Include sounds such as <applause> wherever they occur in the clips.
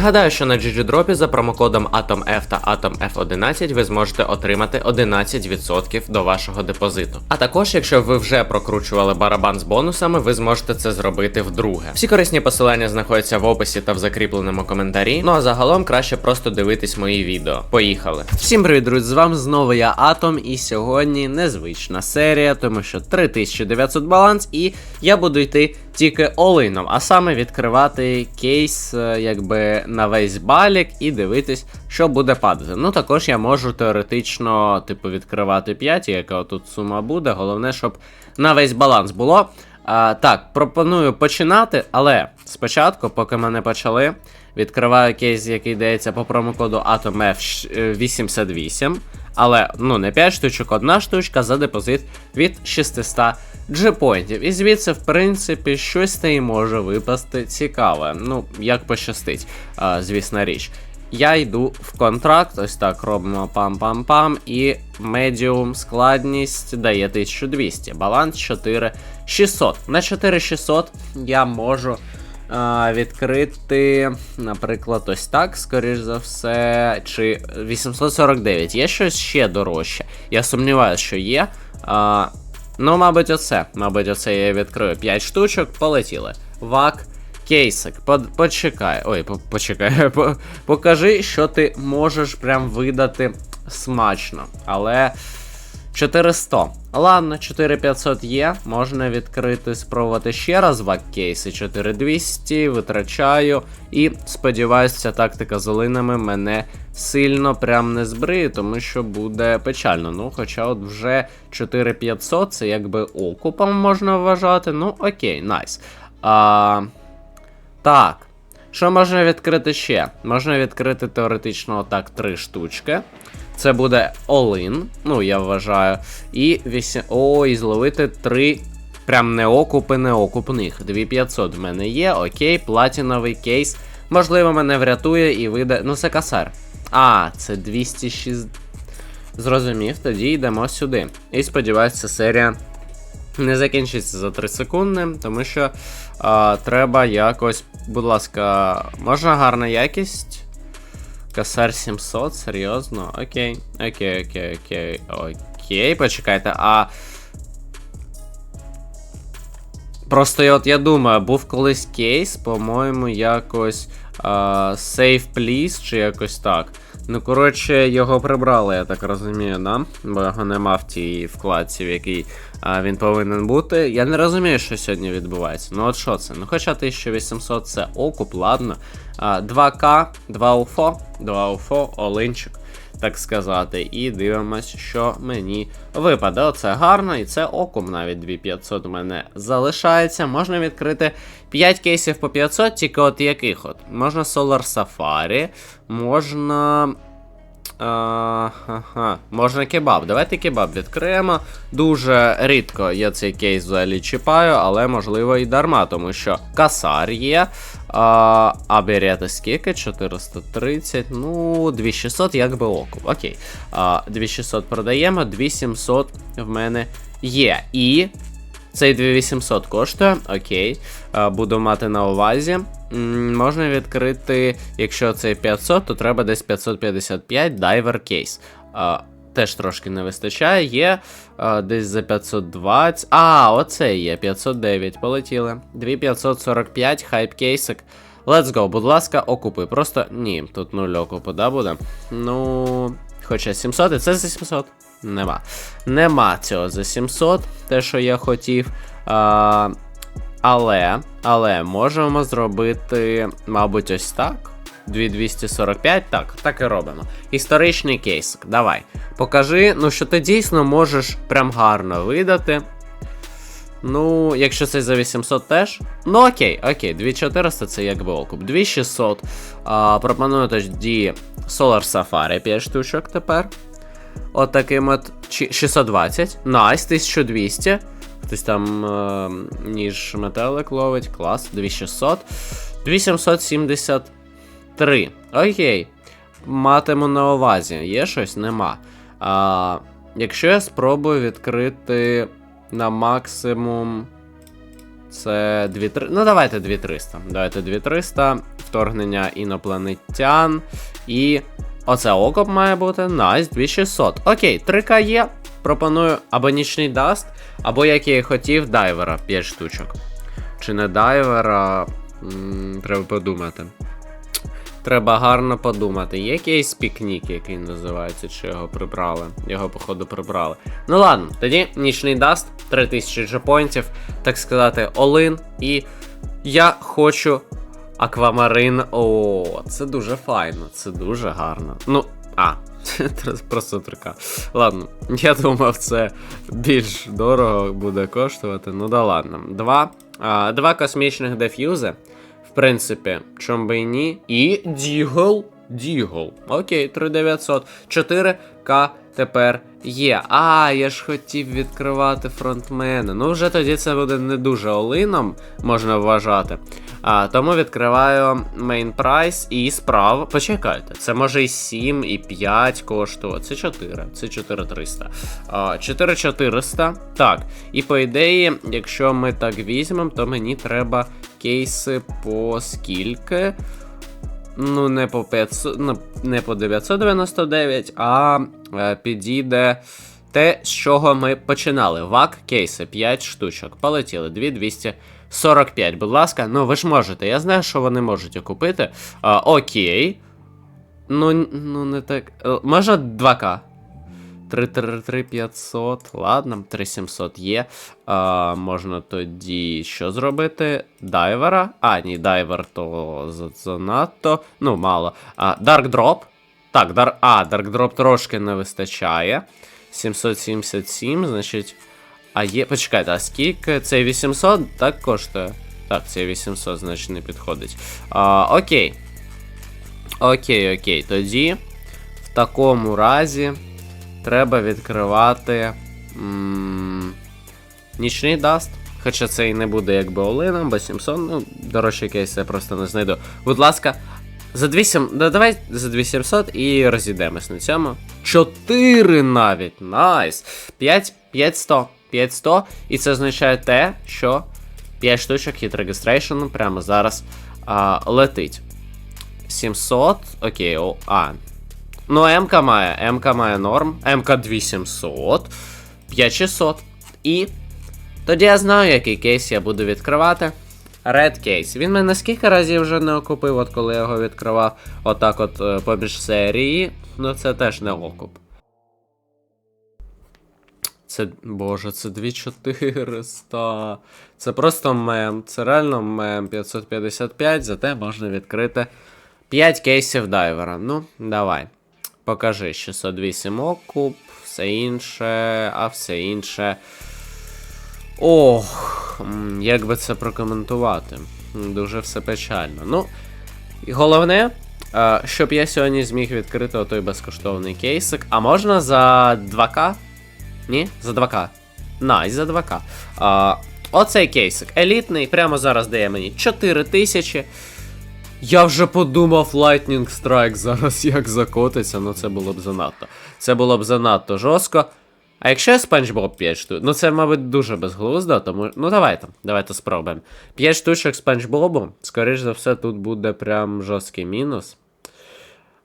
Нагадаю, що на GGDrop за промокодом AtomF та AtomF11 ви зможете отримати 11% до вашого депозиту. А також, якщо ви вже прокручували барабан з бонусами, ви зможете це зробити вдруге. Всі корисні посилання знаходяться в описі та в закріпленому коментарі. Ну а загалом краще просто дивитись мої відео. Поїхали! Всім привіт, друзі! З вами знову я Атом, і сьогодні незвична серія, тому що 3900 баланс, і я буду йти тільки олином, а саме відкривати кейс, е, якби на весь балік і дивитись, що буде падати. Ну також я можу теоретично, типу, відкривати 5, яка тут сума буде. Головне, щоб на весь баланс було. А, так, пропоную починати, але спочатку, поки ми не почали, відкриваю кейс, який дається по промокоду AtomF88. Але ну не 5 штучок, одна штучка за депозит від 600 джепоінтів. І звідси, в принципі, щось та й може випасти цікаве. Ну, як пощастить, а, звісна річ. Я йду в контракт, ось так робимо пам-пам-пам, і медіум складність дає 1200, баланс 4600. На 4600 я можу відкрити, наприклад, ось так, скоріш за все, чи 849. Є щось ще дорожче. Я сумніваюся, що є. А, ну, мабуть, оце. Мабуть, оце я відкрию 5 штучок, полетіли. Вак. Кейсик, Под, почекай. Ой, по, почекай. <laughs> По, покажи, що ти можеш прям видати смачно. Але 400. Ладно, 4500 є. Можна відкрити, спробувати ще раз вак кейси. 4200, витрачаю. І сподіваюся, ця тактика з олинами мене сильно прям не збриє, тому що буде печально. Ну, хоча от вже 4500 це якби окупом можна вважати. Ну, окей, найс. А, так. Що можна відкрити ще? Можна відкрити теоретично отак три штучки. Це буде all-in, ну я вважаю. І 8. О, і зловити три. Прям не окупи, не окупних. 2500 в мене є, окей, платіновий кейс. Можливо, мене врятує і вийде. Ну, це касар. А, це 206. Зрозумів, тоді йдемо сюди. І сподіваюся, серія не закінчиться за 3 секунди, тому що а, треба якось, будь ласка, можна гарна якість. Касар 700, серйозно? Окей, окей, окей, окей, окей, почекайте, а. Просто я, от я думаю, був колись кейс, по-моєму, якось а, Save Please чи якось так. Ну, коротше, його прибрали, я так розумію, да? Бо його нема в тій вкладці, в якій а, він повинен бути. Я не розумію, що сьогодні відбувається. Ну от що це? Ну хоча 1800 це окуп, ладно. А, 2К, 2 УФО, 2 УФО, Олинчик, так сказати. І дивимось, що мені випаде. Оце гарно, і це окуп навіть 2500 у мене залишається. Можна відкрити 5 кейсів по 500, тільки от яких от. Можна Solar Safari, можна. Ага, можна кебаб. Давайте кебаб відкриємо. Дуже рідко я цей кейс взагалі чіпаю, але можливо і дарма, тому що касар є. А а берете скільки? 430, ну, 2600, як би окуп. Окей. А, 2600 продаємо, 2700 в мене є. І цей 2800 коштує. Окей. Буду мати на увазі. Можна відкрити, якщо це 500, то треба десь 555 дайвер кейс. Теж трошки не вистачає. Є а, десь за 520. А, оце є 509. Полетіли. 2545, хайп кейсик. Let's go, будь ласка, окупи. Просто ні, тут 0 окупу, да, буде? Ну. Хоча 700, і це за 700. Нема. Нема цього за 700, те, що я хотів. А, але, але можемо зробити, мабуть, ось так. 2245, так, так і робимо. Історичний кейс. Давай. Покажи, ну що ти дійсно можеш прям гарно видати. Ну, якщо це за 800 теж. Ну окей, окей, 2400 це якби окуп. 2600. А, Пропоную тоді Solar Safari 5 штучок тепер. От таким от 620. Найс, 1200. Хтось там е, ніж метелик ловить. Клас, 2600. 2773. Окей. Матиму на увазі. Є щось? Нема. А, Якщо я спробую відкрити на максимум. Це 2300. Ну, давайте 2300. Давайте 2300. Вторгнення інопланетян. І оце окоп має бути. Найс, 2600. Окей, 3К є. Пропоную або нічний даст, або як я і хотів, дайвера 5 штучок. Чи не дайвера? Треба подумати. Треба гарно подумати. Є якийсь пікнік, який називається, чи його прибрали. Його, походу, прибрали. Ну ладно, тоді нічний даст, 3000 джепоінтів, так сказати, олин. І я хочу аквамарин. О, це дуже файно, це дуже гарно. Ну, а, <laughs> просто трика. Ладно, я думав, це більш дорого буде коштувати. Ну да ладно. Два, а, два космічних деф'юзи. В принципі, чом би і ні. І Дігл. Дігл. Окей, 3900. 4К тепер є. А, я ж хотів відкривати фронтмена. Ну, вже тоді це буде не дуже олином, можна вважати. А, тому відкриваю мейн прайс і справа. Почекайте, це може і 7, і 5 коштувати. Це 4, це 4300. 4400. Так. І по ідеї, якщо ми так візьмемо, то мені треба кейси по скільки. Ну, не по 500, ну, не по 999, а підійде те, з чого ми починали. ВАК кейси 5 штучок. Полетіли 2245. Будь ласка, ну ви ж можете. Я знаю, що вони можуть окупити. А, окей. Ну, ну не так. Е, Може 2К. 333 ладно, 3700 є. А, можна тоді що зробити? Дайвера. А, ні, дайвер то занадто. Ну, мало. А, Dark Drop. Так, дар... а, Drop трошки не вистачає. 777, значить. А є. Почекайте, а скільки? Це 800 так коштує? Так, це 800, значить, не підходить. А, окей. Окей, окей. Тоді в такому разі треба відкривати м- нічний даст. Хоча це і не буде якби олином, бо 700, ну, дорожчий кейс я просто не знайду. Будь ласка, за 2700, да, давай за 2700 і розійдемось на цьому. 4 навіть, найс. 5, 500, 500, і це означає те, що 5 штучок hit registration прямо зараз а, летить. 700, окей, о, а, Ну, МК має, МК має норм, МК 2700, 5600. І тоді я знаю, який кейс я буду відкривати. Red кейс. Він мене скільки разів вже не окупив, от коли я його відкривав отак от е, поміж серії. Ну це теж не окуп. Це, боже, це 2400. Це просто мем. Це реально мем 555, зате можна відкрити 5 кейсів дайвера. Ну, давай. Покажи 608 окуп, все інше, а все інше. Ох, як би це прокоментувати? Дуже все печально. Ну, і головне, е, щоб я сьогодні зміг відкрити отой безкоштовний кейсик. А можна за 2К? Ні? За 2К. Найс, за 2К. А, оцей кейсик елітний, прямо зараз дає мені 4 тисячі. Я вже подумав Lightning Strike зараз як закотиться, ну це було б занадто. Це було б занадто жорстко. А якщо я SpongeBob 5 штук, ну це, мабуть, дуже безглуздо, тому. Ну давайте, давайте спробуємо. 5 штучок SpongeBob, скоріш за все, тут буде прям жорсткий мінус.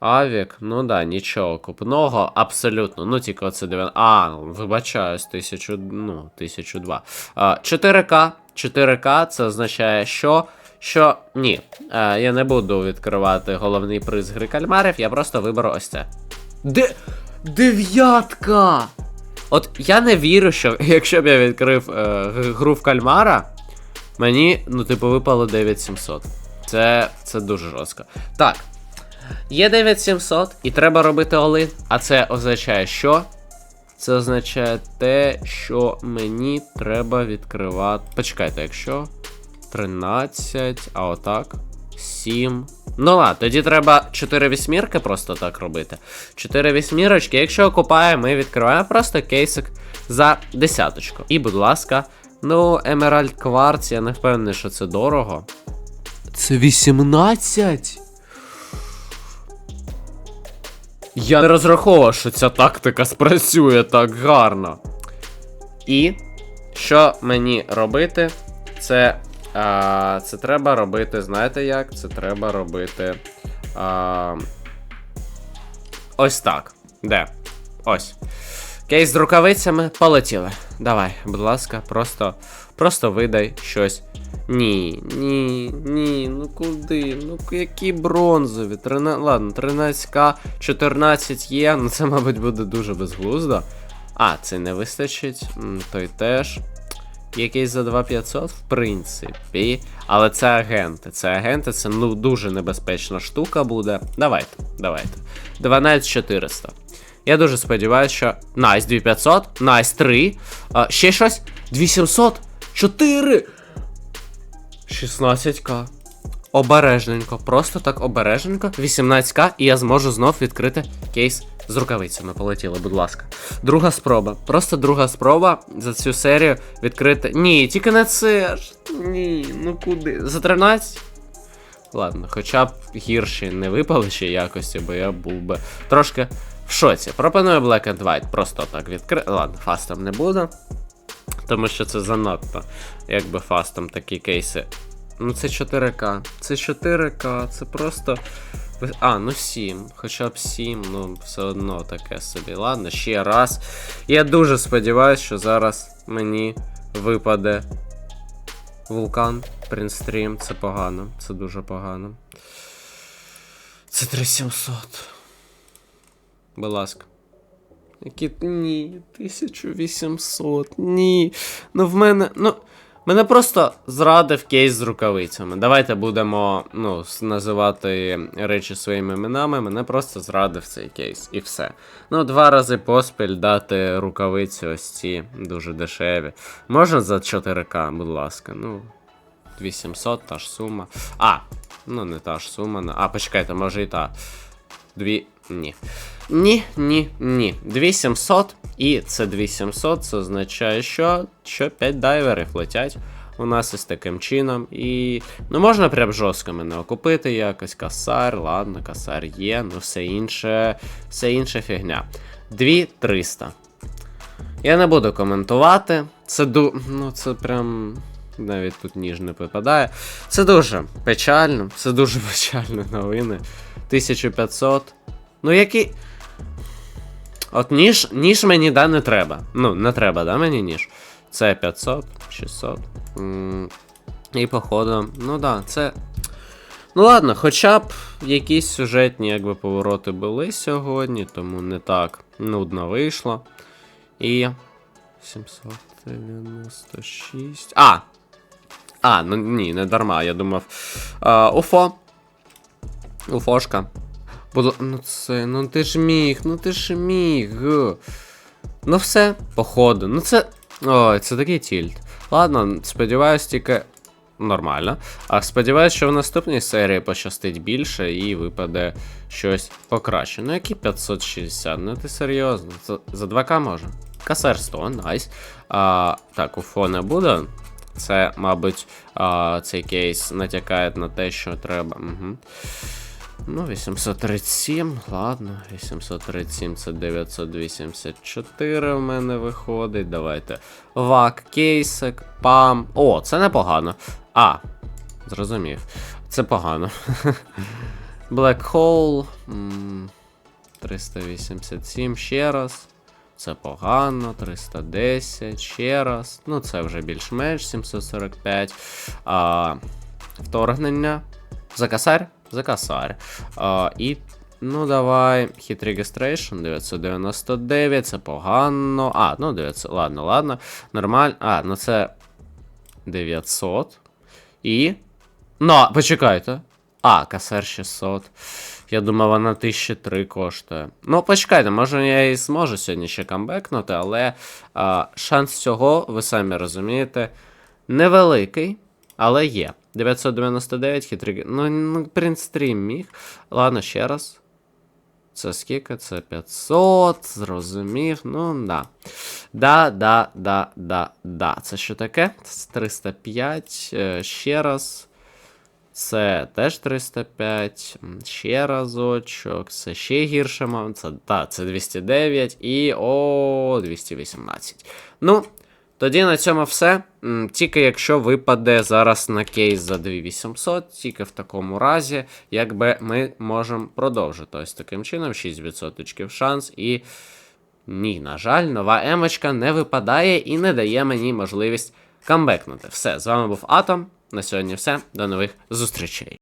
Авік, ну да, нічого купного, абсолютно. Ну, тільки оце 9. А, ну, вибачаюсь, 1000, ну, 1002. А, 4К. 4К це означає, що. Що ні, е, я не буду відкривати головний приз гри кальмарів, я просто виберу ось це. Де. Дев'ятка! От я не вірю, що <laughs> якщо б я відкрив е, гру в кальмара, мені, ну, типу, випало 9700. Це, це дуже жорстко. Так. Є 9700 і треба робити олин. А це означає що? Це означає те, що мені треба відкривати. Почекайте, якщо. 13, а отак. 7. Ну ладно, тоді треба 4 вісьмірки просто так робити. 4 вісьмірочки. Якщо окупає, ми відкриваємо просто кейсик за десяточку. І, будь ласка, ну, Емеральд Кварц, я не впевнений, що це дорого. Це 18? Я не розраховував, що ця тактика спрацює так гарно. І що мені робити? Це А, це треба робити, знаєте як? Це треба робити. А, ось так. Де? Ось. Кейс з рукавицями полетіли. Давай, будь ласка, просто, просто видай щось. Ні, ні, ні, ну куди? Ну які бронзові? Трина... Ладно, 13к, 14 є, ну це, мабуть, буде дуже безглуздо. А, це не вистачить, той теж. Якийсь за 2500, в принципі. Але це агенти. Це агенти, це ну дуже небезпечна штука буде. Давайте, давайте. 12400. Я дуже сподіваюся, що. Найс 2500, найс 3. А, ще щось? 2700, 4. 16к. Обережненько, просто так обережненько. 18к, і я зможу знов відкрити кейс з рукавицями. Полетіли, будь ласка. Друга спроба. Просто друга спроба за цю серію відкрити. Ні, тільки не це ж. Ні, ну куди? За 13? Ладно, хоча б гірші не випали ще якості, бо я був би трошки в шоці. Пропоную Black and White. Просто так відкрити. Ладно, фастом не буду. Тому що це занадто, якби фастом такі кейси. Ну, це 4К. Це 4К, це просто. А, ну 7. Хоча б 7, ну все одно таке собі. Ладно, ще раз. Я дуже сподіваюся, що зараз мені випаде вулкан, Принстрім. Це погано. Це дуже погано. Це 3700. Будь ласка. Які ні, 1800, ні. Ну в мене. Ну. Мене просто зрадив кейс з рукавицями. Давайте будемо ну, називати речі своїми іменами. Мене просто зрадив цей кейс. І все. Ну, два рази поспіль дати рукавиці ось ці дуже дешеві. Можна за 4К, будь ласка. Ну, 800, та ж сума. А, ну не та ж сума. А, почекайте, може і та. Дві. Ні. Ні, ні, ні. 2700. І це 2700, це означає, що, що 5 дайверів летять у нас із таким чином. І. Ну, можна прям жорстко мене окупити якось. Касар, ладно, касар є, ну все інше. Все інше фігня. 2300. Я не буду коментувати. Це ду. Ну, це прям. Навіть тут ніж не випадає. Це дуже печально. Це дуже <laughs> печальні новини. 1500. Ну, які. От ніж, ніж мені да не треба. Ну, не треба, да, мені ніж. Це 500, 600. М, І походу, ну да, це. Ну ладно, хоча б якісь сюжетні якби, повороти були сьогодні, тому не так нудно вийшло. І. 796. А! А, ну ні, не дарма, я думав. А, Уфо. Уфошка. Було. Ну це. Ну ти ж міг, ну ти ж міг. Ну все, походу. Ну це. Ой, це такий тільт. Ладно, сподіваюсь, тільки. Нормально. А сподіваюсь, що в наступній серії пощастить більше і випаде щось покраще. Ну які 560? Ну ти серйозно? За, за 2К може. Касер 100, найс. А, так, уфо не буде. Це, мабуть, а, цей кейс натякає на те, що треба. Угу. Ну, 837, ладно, 837 це 984 в мене виходить. Давайте. Вак, кейсик, пам. О, це непогано. А, зрозумів. Це погано. <laughs> Black Hole. 387 ще раз. Це погано, 310, ще раз. Ну, це вже більш-менш 745. А, вторгнення. За косарь? За косарь. А, і. Ну, давай. Hit Registration 999, це погано. А, ну 900. Ладно, ладно. Нормально. А, ну це 900. І. Ну, почекайте. А, касер 600. Я думав, вона 1003 коштує. Ну, почекайте, може я і зможу сьогодні ще камбекнути, але а, шанс цього, ви самі розумієте, невеликий, але є. 999 хитрий. Ну, ну принстрім міг. Ладно, ще раз. Це скільки? Це 500, зрозумів. Ну, да. Да, да, да, да, да. Це що таке? Це 305. е, Ще раз. Це теж 305. Ще разочок. Це ще гірше. Це, та, це 209 і. О, 218. Ну, Тоді на цьому все. Тільки якщо випаде зараз на кейс за 2800, тільки в такому разі, якби ми можемо продовжити. Ось таким чином, 6% шанс і. Ні, на жаль, нова емочка не випадає і не дає мені можливість камбекнути. Все, з вами був Атом. На сьогодні все. До нових зустрічей.